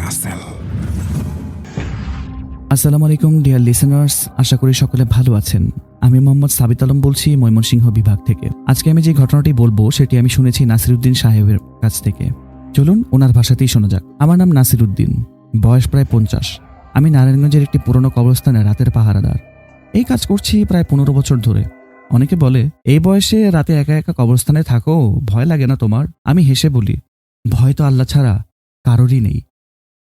রাসেল আসসালামু আলাইকুম dear listeners আশা করি সকলে ভালো আছেন। আমি মোহাম্মদ সাবিত আলম বলছি, ময়মনসিংহ বিভাগ থেকে। আজকে আমি যে ঘটনাটি বলব, সেটি আমি শুনেছি নাসিরুদ্দিন সাহেবের কাছ থেকে। চলুন, ওনার ভাষাতেই শোনা যাক। আমার নাম নাসিরুদ্দিন, বয়স প্রায় পঞ্চাশ। আমি নারায়ণগঞ্জের একটি পুরনো কবরস্থানে রাতের পাহারাদার। এই কাজ করছি প্রায় পনেরো বছর ধরে। অনেকে বলে, এই বয়সে রাতে একা একা কবরস্থানে থাকো, ভয় লাগে না তোমার? আমি হেসে বলি, ভয় তো আল্লাহ ছাড়া কারোরই নেই।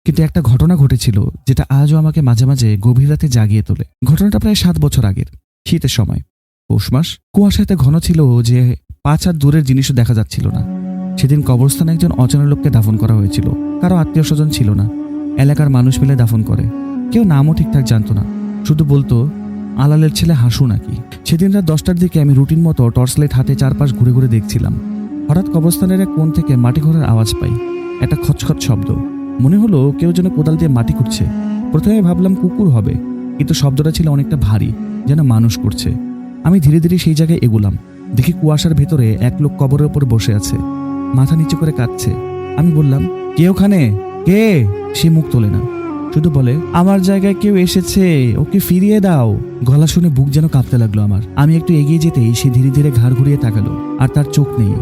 কিন্তু একটা ঘটনা ঘটেছিল, যেটা আজও আমাকে মাঝে মাঝে গভীর রাতে জাগিয়ে তোলে। ঘটনাটা প্রায় সাত বছর আগের। শীতের সময়। পৌষ মাস কুয়াশা এতে ঘন ছিল যে পাঁচ হাত দূরের জিনিসও দেখা যাচ্ছিল না। সেদিন কবরস্থানে একজন অচেনা লোককে দাফন করা হয়েছিল। কারও আত্মীয় স্বজন ছিল না। এলাকার মানুষ মিলে দাফন করে। কেউ নামও ঠিকঠাক জানতো না। শুধু বলতো, আলালের ছেলে হাসু নাকি? সেদিন রাত দশটার দিকে আমি রুটিন মতো টর্চ লাইট হাতে চারপাশ ঘুরে ঘুরে দেখছিলাম। হঠাৎ কবরস্থানের এক কোণ থেকে মাটি ঘোরার আওয়াজ পাই। একটা খচখচ শব্দ। মনে হলো কেউ যেন কোদাল দিয়ে মাটি খুঁড়ছে। প্রথমে ভাবলাম কুকুর হবে, কিন্তু শব্দটা ছিল অনেকটা ভারী। যেন মানুষ করছে। আমি ধীরে ধীরে সেই জায়গায় এগুলাম। দেখি কুয়াশার ভেতরে এক লোক কবরের ওপর বসে আছে। মাথা নিচু করে কাঁদছে। আমি বললাম, কে ওখানে? কে? সে মুখ তোলে না। শুধু বলে, আমার জায়গায় কেউ এসেছে, ওকে ফিরিয়ে দাও। গলা শুনে বুক যেন কাঁপতে লাগল আমার। আমি একটু এগিয়ে যেতেই সে ধীরে ধীরে ঘাড় ঘুরিয়ে তাকালো, আর তার চোখ নেই।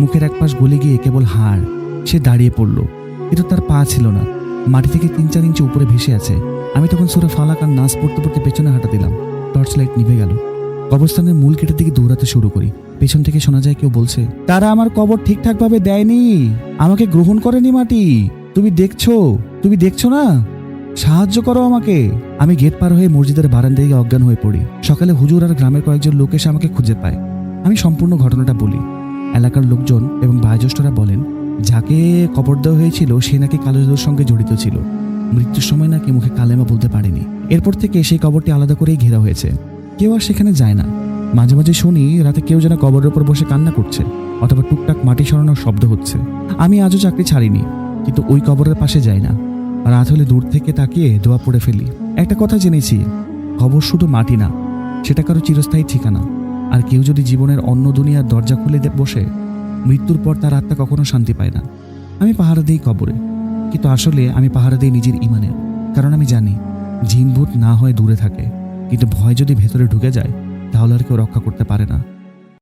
মুখের এক পাশ গলে গিয়ে কেবল হাড়। সে দাঁড়িয়ে পড়ল। কিন্তু তার পা ছিল না। মাটি থেকে তিন চার ইঞ্চি উপরে ভেসে আছে। আমি তখন সুরে ফালাক আর নাচ পড়তে পড়তে পেছনে হাঁটা দিলাম। টর্চ লাইট নিভে গেল। কবরস্থানের মূল গেটের দিকে দৌড়াতে শুরু করি। পেছন থেকে শোনা যায় কেউ বলছে, তারা আমার কবর ঠিকঠাক ভাবে দেয়নি। আমাকে গ্রহণ করেনি মাটি। তুমি দেখছ? তুমি দেখছ না? সাহায্য করো আমাকে। আমি গেট পার হয়ে মসজিদের বারান্দায় গিয়ে অজ্ঞান হয়ে পড়ি। সকালে হুজুর আর গ্রামের কয়েকজন লোক এসে আমাকে খুঁজে পায়। আমি সম্পূর্ণ ঘটনাটা বলি। এলাকার লোকজন এবং বায়োজ্যেষ্ঠরা বলেন, যাকে কবর দেওয়া হয়েছিল সে নাকি কালো সঙ্গে জড়িত ছিল। মৃত্যুর সময় নাকি মুখে কালেমা বলতে পারেনি। এরপর থেকে সেই কবরটি আলাদা করেই ঘেরা হয়েছে। কেউ আর সেখানে যায় না। মাঝে মাঝে শুনি রাতে কেউ যেন কবরের উপর বসে কান্না করছে অথবা টুকটাক মাটি সরানোর শব্দ হচ্ছে। আমি আজও চাকরি ছাড়িনি, কিন্তু ওই কবরের পাশে যাই না। রাত হলে দূর থেকে তাকিয়ে দোয়া পড়ে ফেলি। একটা কথা জেনেছি, কবর শুধু মাটি না, সেটা কারও চিরস্থায়ী ঠিকানা। আর কেউ যদি জীবনের অন্য দুনিয়ার দরজা খুলে বসে, মৃত্যুর পর তার আত্মা কখনো শান্তি পায় না। আমি পাহারা দিই কবরে, কিন্তু আসলে আমি পাহারা দিই নিজের ইমানের, কারণ আমি জানি জিনভূত না হয় দূরে থাকে, কিন্তু ভয় যদি ভেতরে ঢুকে যায়, তাহলে আর কেউ রক্ষা করতে পারে না।